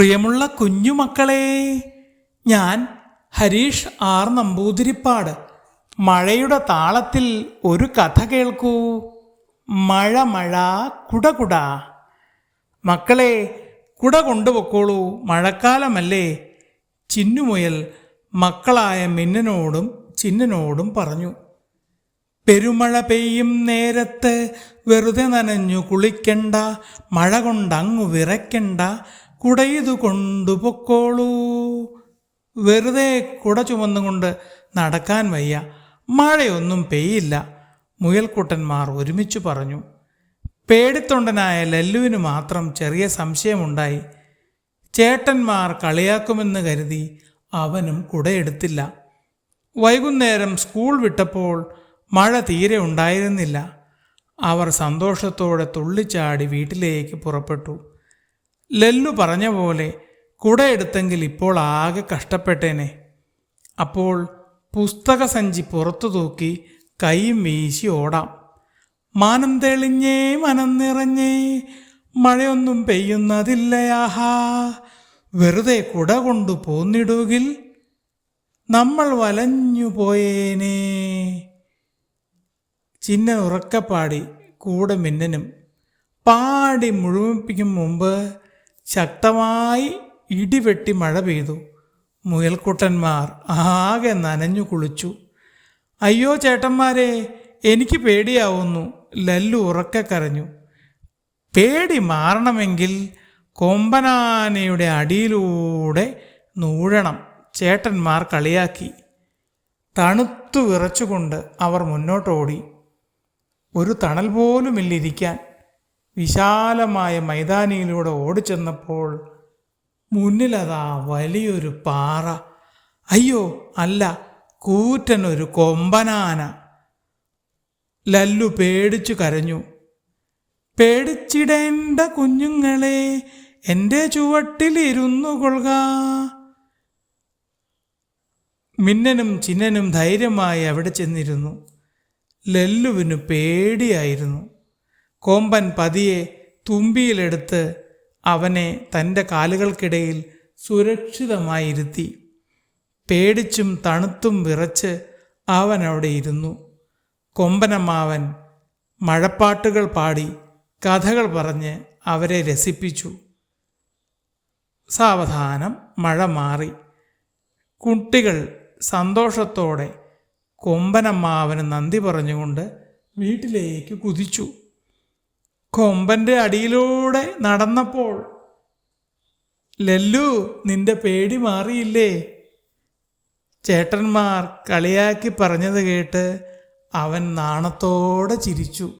പ്രിയമുള്ള കുഞ്ഞുമക്കളെ ഞാൻ ഹരീഷ് ആർ നമ്പൂതിരിപ്പാട്. മഴയുടെ താളത്തിൽ ഒരു കഥ കേൾക്കൂ. മഴ മഴ കുട കുട മക്കളെ കുട കൊണ്ടുപൊക്കോളൂ മഴക്കാലമല്ലേ. ചിന്നുമുയൽ മക്കളായ മിന്നനോടും ചിന്നനോടും പറഞ്ഞു. പെരുമഴ പെയ്യും നേരത്ത് വെറുതെ നനഞ്ഞു കുളിക്കണ്ട മഴ കൊണ്ടങ്ങു വിറയ്ക്കണ്ട കുടയിതു കൊണ്ടുപൊക്കോളൂ വെറുതെ കുട ചുമന്നുകൊണ്ട് നടക്കാൻ വയ്യ. മഴയൊന്നും പെയ്യില്ല. മുയൽക്കുട്ടന്മാർ ഒരുമിച്ച് പറഞ്ഞു. പേടിത്തൊണ്ടനായ ലല്ലുവിന് മാത്രം ചെറിയ സംശയമുണ്ടായി. ചേട്ടന്മാർ കളിയാക്കുമെന്ന് കരുതി അവനും കുടയെടുത്തില്ല വൈകുന്നേരം സ്കൂൾ വിട്ടപ്പോൾ മഴ തീരെ ഉണ്ടായിരുന്നില്ല. അവർ സന്തോഷത്തോടെ തുള്ളിച്ചാടി വീട്ടിലേക്ക് പുറപ്പെട്ടു. ലല്ലു പറഞ്ഞ പോലെ കുട എടുത്തെങ്കിൽ ഇപ്പോൾ ആകെ കഷ്ടപ്പെട്ടേനെ. അപ്പോൾ പുസ്തക സഞ്ചി പുറത്തു തൂക്കി കൈയും വീശി ഓടാം. മാനം തെളിഞ്ഞേ മനം നിറഞ്ഞേ മഴയൊന്നും പെയ്യുന്നതില്ലയാഹാ. വെറുതെ കുട കൊണ്ടു പോന്നിടുകിൽ നമ്മൾ വലഞ്ഞു പോയേനേ. ചിന്ന ഉറക്കപ്പാടി കൂടെ മിന്നനും പാടി മുഴുമിപ്പിക്കും മുമ്പ് ശക്തമായി ഇടിവെട്ടി മഴ പെയ്തു. മുയൽക്കുട്ടന്മാർ ആകെ നനഞ്ഞു കുളിച്ചു. അയ്യോ ചേട്ടന്മാരെ എനിക്ക് പേടിയാവുന്നു ലല്ലു ഉറക്കെ കരഞ്ഞു. പേടി മാറണമെങ്കിൽ കൊമ്പനാനയുടെ അടിയിലൂടെ നൂഴണം ചേട്ടന്മാർ കളിയാക്കി. തണുത്തു വിറച്ചുകൊണ്ട് അവർ മുന്നോട്ടോടി. ഒരു തണൽ പോലുമില്ലിരിക്കാൻ. വിശാലമായ മൈതാനിയിലൂടെ ഓടിച്ചെന്നപ്പോൾ മുന്നിലതാ വലിയൊരു പാറ. അയ്യോ അല്ല കൂറ്റൻ ഒരു കൊമ്പനാന. ലല്ലു പേടിച്ചു കരഞ്ഞു. പേടിച്ചിടേണ്ട കുഞ്ഞുങ്ങളെ എന്റെ ചുവട്ടിലിരുന്നു കൊള്ളുക. മിന്നനും ചിന്നനും ധൈര്യമായി അവിടെ ചെന്നിരുന്നു. ലല്ലുവിന് പേടിയായിരുന്നു. കോമ്പൻ പതിയെ തുമ്പിയിലെടുത്ത് അവനെ തന്റെ കാലുകൾക്കിടയിൽ സുരക്ഷിതമായി ഇരുത്തി പേടിച്ചും തണുത്തും വിറച്ച് അവൻ അവിടെ ഇരുന്നു. കൊമ്പനമ്മാവൻ മഴപ്പാട്ടുകൾ പാടി കഥകൾ പറഞ്ഞ് അവരെ രസിപ്പിച്ചു. സാവധാനം മഴ മാറി. കുട്ടികൾ സന്തോഷത്തോടെ കൊമ്പനമ്മാവന് നന്ദി പറഞ്ഞുകൊണ്ട് വീട്ടിലേക്ക് കുതിച്ചു. കൊമ്പന്റെ അടിയിലൂടെ നടന്നപ്പോൾ ലല്ലു നിന്റെ പേടി മാറിയില്ലേ ചേട്ടന്മാർ കളിയാക്കി പറഞ്ഞത് കേട്ട് അവൻ നാണത്തോടെ ചിരിച്ചു.